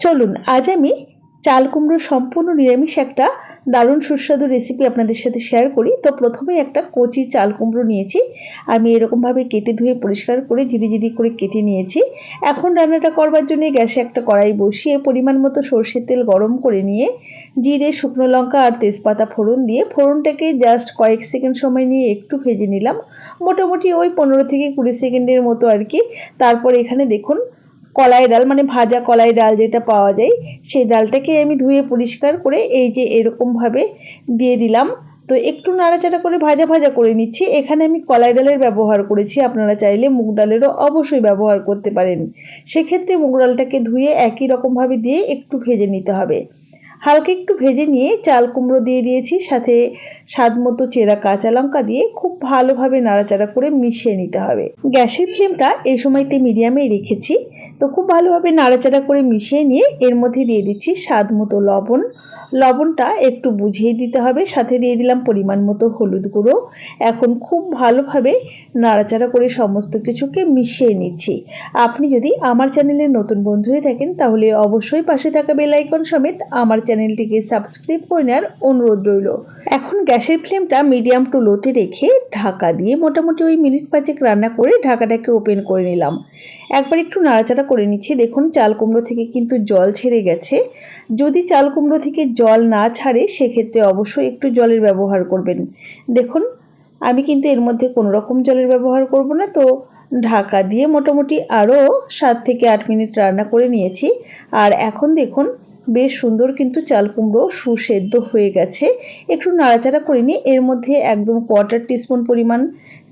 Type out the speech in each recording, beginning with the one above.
চলুন, আজ আমি চাল কুমড়ো সম্পূর্ণ নিরামিষ একটা দারুণ সুস্বাদু রেসিপি আপনাদের সাথে শেয়ার করি। তো প্রথমে একটা কচি চাল কুমড়ো নিয়েছি। আমি এরকমভাবে কেটে ধুয়ে পরিষ্কার করে জিরি জিরি করে কেটে নিয়েছি। এখন রান্নাটা করবার জন্য গ্যাসে একটা কড়াই বসিয়ে পরিমাণ মতো সর্ষের তেল গরম করে নিয়ে জিরে, শুকনো লঙ্কা আর তেজপাতা ফোড়ন দিয়ে ফোড়নটাকে জাস্ট কয়েক সেকেন্ড সময় নিয়ে একটু ভেজে নিলাম। মোটামুটি ওই পনেরো থেকে কুড়ি সেকেন্ডের মতো আর কি। তারপর এখানে দেখুন কলাই ডাল মানে ভাজা কলাই ডাল যেটা পাওয়া যায়, সেই ডালটাকে আমি ধুয়ে পরিষ্কার করে এই যে এরকমভাবে দিয়ে দিলাম। তো একটু নাড়াচাড়া করে ভাজা ভাজা করে নিচ্ছি। এখানে আমি কলাই ডালের ব্যবহার করেছি। আপনারা চাইলে মুগ ডালেরও অবশ্যই ব্যবহার করতে পারেন। সেক্ষেত্রে মুগ ডালটাকে ধুয়ে একই রকমভাবে দিয়ে একটু ভেজে নিতে হবে। হালকা একটু ভেজে নিয়ে চাল কুমড়ো দিয়ে দিয়েছি। সাথে স্বাদ মতো চেরা কাঁচা লঙ্কা দিয়ে খুব ভালোভাবে নাড়াচাড়া করে মিশিয়ে নিতে হবে। গ্যাসের ফ্লেমটা এই সময়তে মিডিয়ামে রেখেছি। তো খুব ভালোভাবে নাড়াচাড়া করে মিশিয়ে নিয়ে এর মধ্যে দিয়ে দিচ্ছি স্বাদ মতো লবণ। লবণটা একটু বুঝিয়ে দিতে হবে, সাথে দিয়ে দিলাম পরিমাণ মতো হলুদ গুঁড়ো। এখন খুব ভালোভাবে নাড়াচাড়া করে সমস্ত কিছুকে মিশিয়ে নিচ্ছি। আপনি যদি আমার চ্যানেলের নতুন বন্ধু হয়ে থাকেন, তাহলে অবশ্যই পাশে থাকা বেলাইকন সমেত আমার চ্যানেলটিকে সাবস্ক্রাইব করে নেওয়ার অনুরোধ রইল। এখন গ্যাসের ফ্লেমটা মিডিয়াম টু লোতে রেখে ঢাকা দিয়ে মোটামুটি ওই মিনিট পাঁচেক রান্না করে ঢাকাটাকে ওপেন করে নিলাম। একবার একটু নাড়াচাড়া করে নিচ্ছি। দেখুন, চাল কুমড়ো থেকে কিন্তু জল ছেড়ে গেছে। যদি চাল কুমড়ো থেকে জল না ছাড়ে, সেক্ষেত্রে অবশ্যই একটু জলের ব্যবহার করবেন। দেখুন, আমি কিন্তু এর মধ্যে কোনো রকম জলের ব্যবহার করব না। তো ঢাকা দিয়ে মোটামুটি আরও সাত থেকে আট মিনিট রান্না করে নিয়েছি। আর এখন দেখুন বেশ সুন্দর কিন্তু চাল কুমড়ো সুসেদ্ধ হয়ে গেছে। একটু নাড়াচাড়া করে নিয়ে এর মধ্যে একদম কোয়ার্টার টিস্পুন পরিমাণ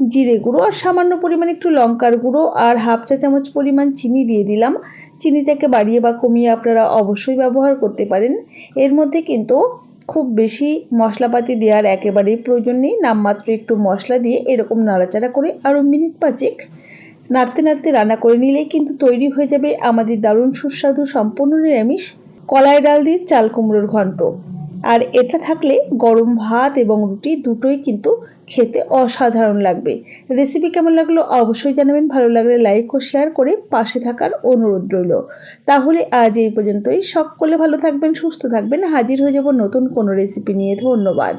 জিরে গুঁড়ো আর সামান্য পরিমাণ একটু লঙ্কার গুঁড়ো আর হাফ চা চামচ পরিমাণ চিনি দিয়ে দিলাম। চিনিটাকে বাড়িয়ে বা কমিয়ে আপনারা অবশ্যই ব্যবহার করতে পারেন। এর মধ্যে কিন্তু খুব বেশি মশলাপাতি দেওয়ার একেবারেই প্রয়োজন নেই। নামমাত্র একটু মশলা দিয়ে এরকম নাড়াচাড়া করে আরও মিনিট পাঁচেক নাড়তে নাড়তে রান্না করে নিলেই কিন্তু তৈরি হয়ে যাবে আমাদের দারুণ সুস্বাদু, সম্পূর্ণ নিরামিষ কলাই ডাল দিয়ে চাল কুমড়োর ঘন্ট। আর এটা থাকলে গরম ভাত এবং রুটি দুটোই কিন্তু খেতে অসাধারণ লাগবে। রেসিপি কেমন লাগল অবশ্যই জানাবেন। ভালো লাগলে লাইক ও শেয়ার করে পাশে থাকার অনুরোধ রইল। তাহলে আজ এই পর্যন্তই। সকলে ভালো থাকবেন, সুস্থ থাকবেন। হাজির হয়ে যাব নতুন কোনো রেসিপি নিয়ে। ধন্যবাদ।